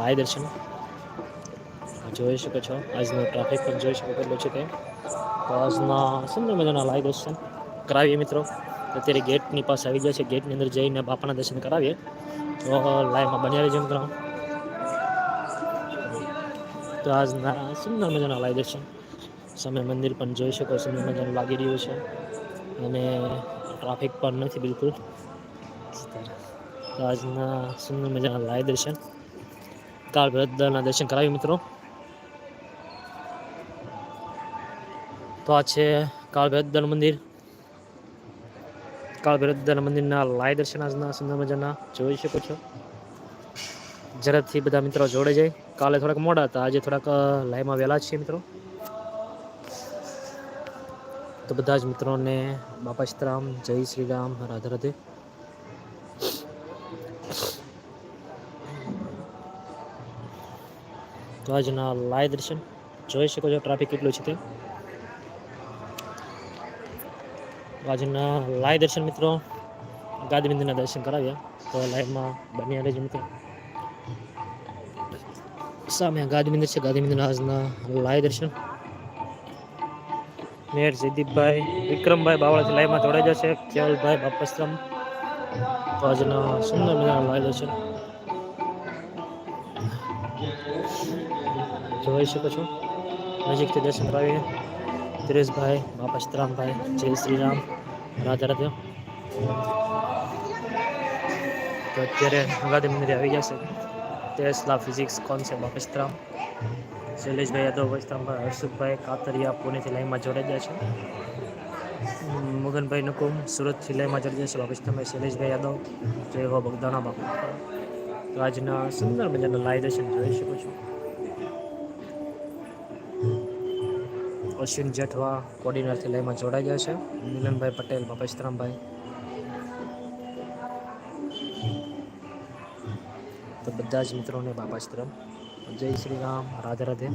લાય દર્શન. જોઈ શકો છો. આજનો ટ્રાફિક પણ જોઈ શકો કેટલું છે તે તો આજના સુંદર મજાના લાય દર્શન કરાવીએ મિત્રો. અત્યારે ગેટની પાસે આવી જાય છે. ગેટની અંદર જઈને બાપાના દર્શન કરાવીએ. તો લાઈવમાં બન્યા રહેજો મિત્રો. તો આજના સુંદર મજાના લાય દર્શન. સામે મંદિર પણ જોઈ શકો, સુંદર મજાનું લાગી રહ્યું છે. અને ટ્રાફિક પણ નથી બિલકુલ. તો આજના સુંદર મજાના લાય દર્શન. કાળ ભદ્રના દર્શન કરાવ્યું મિત્રો. તો આ છે કાળ ભદ્ર મંદિર. કાળ ભદ્ર મંદિરના લાય દર્શન આજના સુંદર મજાના જોઈ શકો છો. ઝડપથી બધા મિત્રો જોડે જાય કાલે થોડાક મોડા હતા, આજે થોડાક લાઈમાં વહેલા છીએ મિત્રો. તો બધા જ મિત્રોને બાપા શ્રીરામ જય શ્રી રામ, રાધે રાધે. તો આજના લાય દર્શન. જોઈ શકો છો ટ્રાફિક કેટલું છે તે. આજના લાય દર્શન મિત્રો. ગાદી દર્શન કરાવ્યા. તો લાઈવમાં બન્યા રહેજો મિત્રો. સામે ગાદી મંદિર છે. ગાદી મંદિરના આજના લાય દર્શન. મેર જયદીપભાઈ, વિક્રમભાઈ બાવળાથી લાઈવમાં જોડાઈ જશે. કેવલભાઈ બાપસ્ત્રમ તો આજના સુંદર મજાના લાય દર્શન. જોઈ શકો છો નજીકથી દર્શન કરાવીએ દિરેશભાઈ બાપા સીતરામભાઈ જય શ્રી રામ રાધા રાધે તો અત્યારે ગંગાધર મંદિરે આવી જશે ટેસ્લા ફિઝિક્સ કોન્સેપ્ટ બાપા સીતરામ શૈલેષભાઈ યાદવ વસ્ત્રામભાઈ હર્ષુભાઈ કાતરિયા પુણેથી લાઈનમાં જોડાઈ ગયા છે મગનભાઈ નકુમ સુરતથી લાઈનમાં જોડાઈ જશે બાપા સીતરામભાઈ શૈલેષભાઈ યાદવ જય હો બગદાણા બાપા તો આજના સુંદર મજાના લાઈ દર્શન જોઈ શકો છો અશ્વિન જેઠવા કોર્ડિનેટરથી લઈમાં જોડાઈ ગયા છે. મિલનભાઈ પટેલ બાપેશરામભાઈ તો બધા જ મિત્રોને બાપાશ્રમ જય શ્રી રામ રાધે રાધે.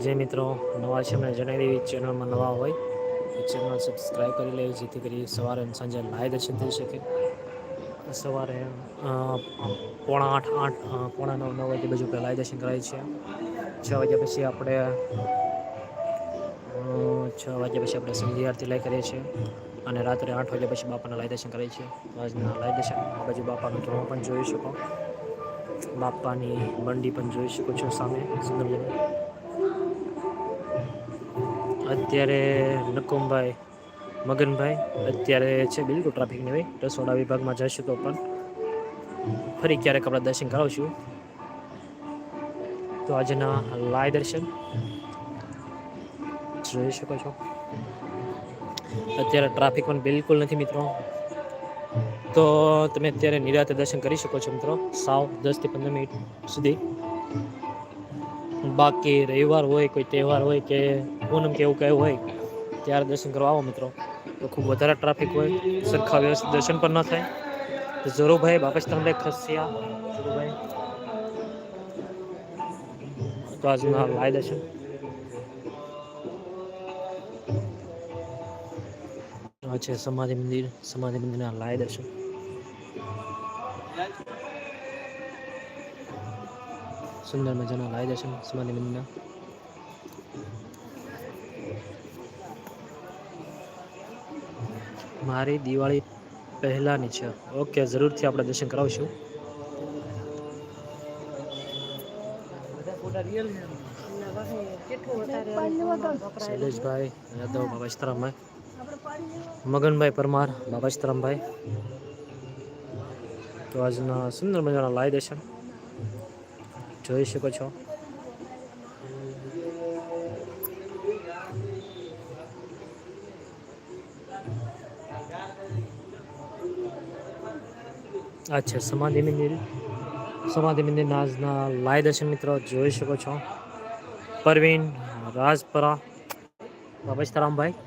જે મિત્રો નવા છે એમને જણાવી દેવી ચેનલમાં નવા હોય તો ચેનલ સબસ્ક્રાઈબ કરી લે જેથી કરી સવારે અને સાંજે લાઈવ દર્શન થઈ શકે. સવારે અ, પોણા આઠ આઠ અ, પોણા નવ નવ વાગે બાજુ પહેલાં લાઈવ દર્શન કરાય છે છ વાગ્યા પછી આપણે અ, છ વાગ્યા પછી આપણે સંધ્યા આરતી લાઈ કરીએ છીએ અને રાત્રે આઠ વાગ્યા પછી બાપાના લાઈ દર્શન કરીએ છીએ. આજના લાય દર્શન. આ બાજુ બાપાનું ધોરણ પણ જોઈ શકો. બાપાની મંડી પણ જોઈ શકો છો સામે સુંદર અત્યારે નકુમભાઈ, મગનભાઈ, અત્યારે છે બિલકુલ ટ્રાફિક નહીં હોય રસોડા વિભાગમાં જઈશું તો પણ ફરી ક્યારેક આપણે દર્શન કરાવશું. તો આજના લાય દર્શન. જોઈ શકો છો. અત્યારે ટ્રાફિક પણ બિલકુલ નથી મિત્રો. તો તમે અત્યારે નિરાતે દર્શન કરી શકો છો મિત્રો, સાવ દસથી પંદર મિનિટ સુધી. બાકી રવિવાર હોય, કોઈ તહેવાર હોય કે પૂનમ કે એવું કહેવું હોય, ત્યારે દર્શન કરવા આવો મિત્રો. તો ખૂબ વધારે ટ્રાફિક હોય, સરખા વ્યવસ્થિત દર્શન પણ ન થાય. તો ઝરોભાઈ બાપસ્તરભાઈ ખસ્યા. ઝરોભાઈ તો આજના લાય દર્શન. આ છે, સમાધિ મંદિર, સમાધિ મંદિરના લાય દર્શન સુંદર મજાના લાય દર્શન સમાધિ મંદિરના. મારી દિવાળી પહેલાંની છે. ઓકે, જરૂરથી આપણે દર્શન કરાવશું. શૈલેષભાઈ યાદવ બાબા સીતારામભાઈ મગનભાઈ પરમાર બાબા સીતારામભાઈ તો આજના સુંદર મજાના લાય દર્શન જોઈ શકો છો આ છે સમાધિ મંદિર સમાધિ મંદિરના આજના લાય દર્શન મિત્રો જોઈ શકો છો પરવીન રાજપરા બાબા સીતારામભાઈ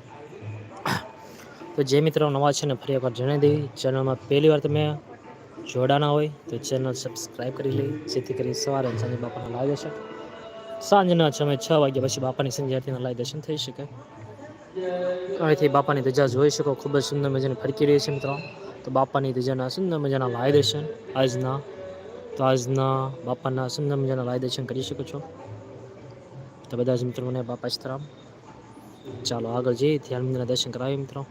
તો જે મિત્રો નવા છે ને ફરી એકવાર જણાવી દેવી ચેનલમાં પહેલી વાર તમે જોડાના હોય તો ચેનલ સબસ્ક્રાઈબ કરી લઈ જેથી કરી સવારે સાંજે બાપાના લાવી દેશે સાંજના સમય છ વાગ્યા પછી બાપાની સંધ્યા આરતીના લાય દર્શન થઈ શકે. અહીંથી બાપાની ધજા જોઈ શકો. ખૂબ જ સુંદર મજાની ફરકી રહી છે મિત્રો. તો બાપાની ધજાના સુંદર મજાના લાય દર્શન આજના, તો આજના બાપાના સુંદર મજાના લાય દર્શન કરી શકો છો. તો બધા જ મિત્રોને બાપા સીતારામ ચાલો આગળ જઈએ. ધ્યાન મંદિરના દર્શન કરાવીએ મિત્રો.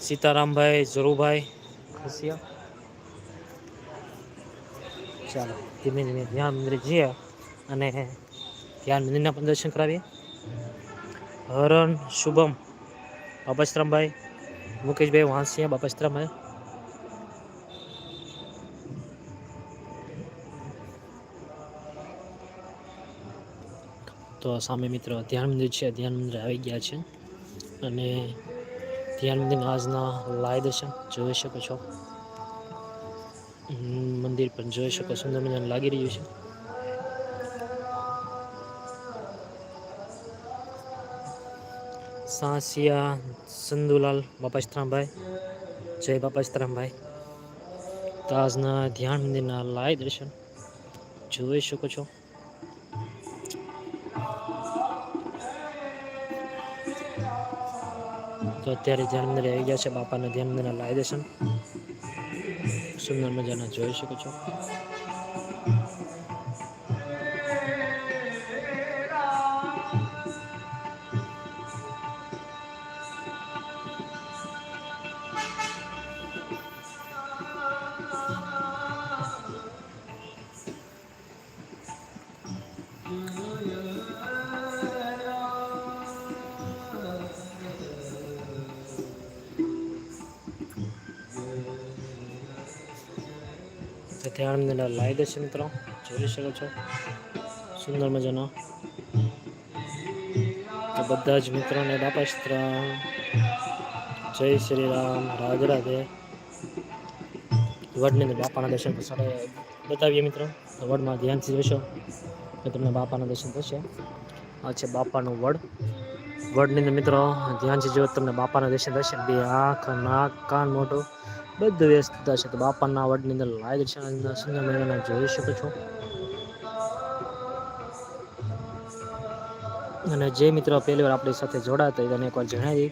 સીતારામભાઈ, ઝરુભાઈ, ખસિયા. ચાલો, ધીમે ધીમે ધ્યાન મંદિર જઈએ અને ધ્યાન મંદિરના પણ દર્શન કરાવીએ. હરણ, શુભમ બાપસ્તરામભાઈ મુકેશભાઈ, વાંસિયા બાપસ્તરામભાઈ તો સામે મિત્રો ધ્યાન મંદિર છે, ધ્યાન મંદિર આવી ગયા છે. અને ધ્યાન મંદિરના આજના લાય દર્શન જોઈ શકો છો. મંદિર પણ જોઈ શકો સુંદર મજાનું લાગી રહ્યું છે. સાસિયા સંદુલાલ બાપાસ્તરામભાઈ જય બાપાસ્તરામભાઈ તો આજના ધ્યાન મંદિરના લાય દર્શન જોઈ શકો છો. તો અત્યારે ધ્યાન અંદર આવી ગયા છે બાપાના ધ્યાન મંદિરના લાય દર્શન. સુંદર મજાના જોઈ શકો છો. ધ્યાન મંદિરના લાય દેશે મિત્રો. જોઈ શકો છો. સુંદર મજાનો. તો બધા જ મિત્રોને બાપાસ્ત્રામ જય શ્રી રામ. રાધે રાધે. વડની બાપાના દર્શન સાથે બતાવીએ મિત્રો. તો વડમાં ધ્યાનથી જોશો. તો તમને બાપાના દર્શન થશે. આ છે બાપાનું વડ. વડની અંદર મિત્રો, ધ્યાનથી જો તમને બાપાના દર્શન થશે. બે આંખ, નાક, કાન મોઢું. બધું વ્યસ્ત છે તો બાપાના વડની અંદર લાઈવ દર્શન સુંદર મજાના જોઈ શકો છો. અને જે મિત્રો પહેલી વાર આપણી સાથે જોડાતા હોય તેને એકવાર જણાવી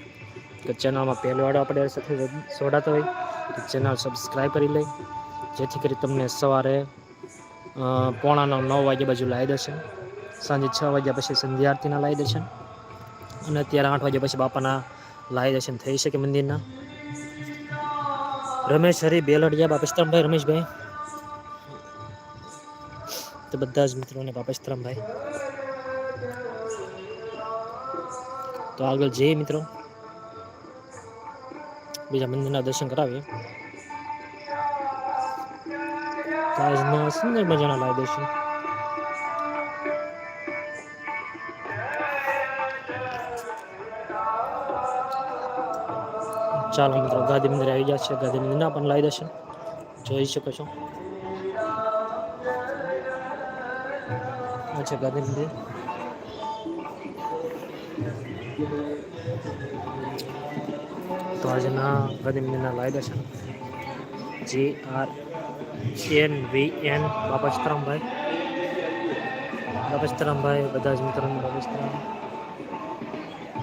કે ચેનલમાં પહેલી વાર આપણે સાથે જોડાતા હોય તો ચેનલ સબસ્ક્રાઈબ કરી લઈ જેથી કરી તમને સવારે પોણાના નવ વાગ્યા બાજુ લાવી દર્શન સાંજે છ વાગ્યા પછી સંધ્યા આરતીના લાવી દર્શન અને અત્યારે આઠ વાગ્યા પછી બાપાના લાવી દર્શન થઈ શકે મંદિરના. રમેશ હરી, બેલડિયા બાપસ્તરામભાઈ રમેશભાઈ. તો બધા જ મિત્રોને બાપસ્તરામભાઈ તો આગળ જઈએ મિત્રો. બીજા મંદિરના દર્શન કરાવીએ. આજના સુંદર મજાના લાય દર્શન. ચાલો મિત્રો, ગાંધી મંદિર આવી ગયા છે. ગાંધી મંદિરના પણ લાવી દર્શન. જોઈ શકો છો. અચ્છા ગાંધી મંદિર. તો આજના ગાંધી મંદિરના લાવી દર્શન. જે આર એન વી એન બાપસ્તરામભાઈ બાપસ્તરામભાઈ બધા જ મિત્રોને બાપસ્તરામ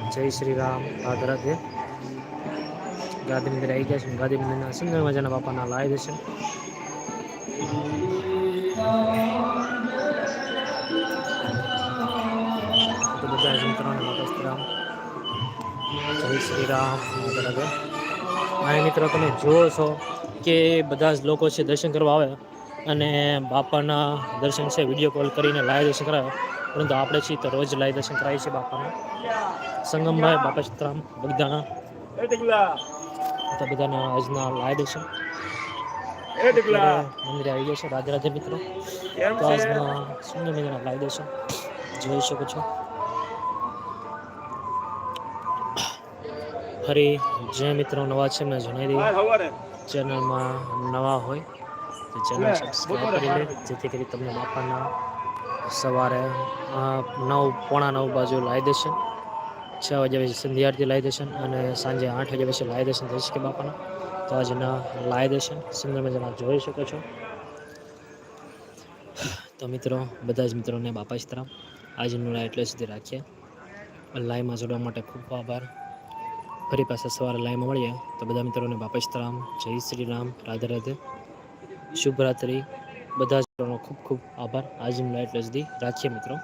જય શ્રી રામ. રાધે રાધે ગાંધી મંદિર આવી ગયા છે ગાંધી મંદિરના સુંદર મજાના બાપાના લાય દર્શન. બધા મિત્રોને બાપસ્તરામ જય શ્રી મિત્રો, તમે જુઓ છો કે બધા જ લોકો છે દર્શન કરવા આવે અને બાપાના દર્શન છે વીડિયો કોલ કરીને લાઈવ દર્શન કરાવે. પરંતુ આપણે છીએ તો રોજ લાઈવ દર્શન કરાવીએ છીએ બાપાના. સંગમભાઈ, બાપા ચિત્રામ બગદાણા. તો બધાને આજના લાઈવ છે. મંદિરે આવી ગયા છે રાધે રાધે મિત્રો. તો આજના સુંદર મજાના લાઈવ છે. જોઈ શકો છો. ફરી જે મિત્રો નવા છે મેં જણાવી દઈએ. ચેનલમાં નવા હોય તો ચેનલ સબસ્ક્રાઈબ કરી લે. જેથી કરી તમને બાપાના સવારે નવ પોણા નવ બાજુ લાવી દેશે છ વાગ્યા પછી સંધ્યા આરતી લાવી દર્શન અને સાંજે આઠ વાગ્યા પછી લાવી દર્શન થઈ શકે બાપાના. તો આજના લાય દર્શન. સુંદર મજાના જોઈ શકો છો. તો મિત્રો, બધા જ મિત્રોને બાપા સીતરામ આજનું લાય એટલે સુધી રાખીએ. લાઈમાં જોડવા માટે ખૂબ આભાર. ફરી પાછા સવારે લાઈમાં મળીએ. તો બધા મિત્રોને બાપસ્તરામ જય શ્રી રામ. રાધે રાધે. શુભરાત્રિ. બધા જ ખૂબ ખૂબ આભાર. આજનું લાઈટ લજદી રાખીએ મિત્રો.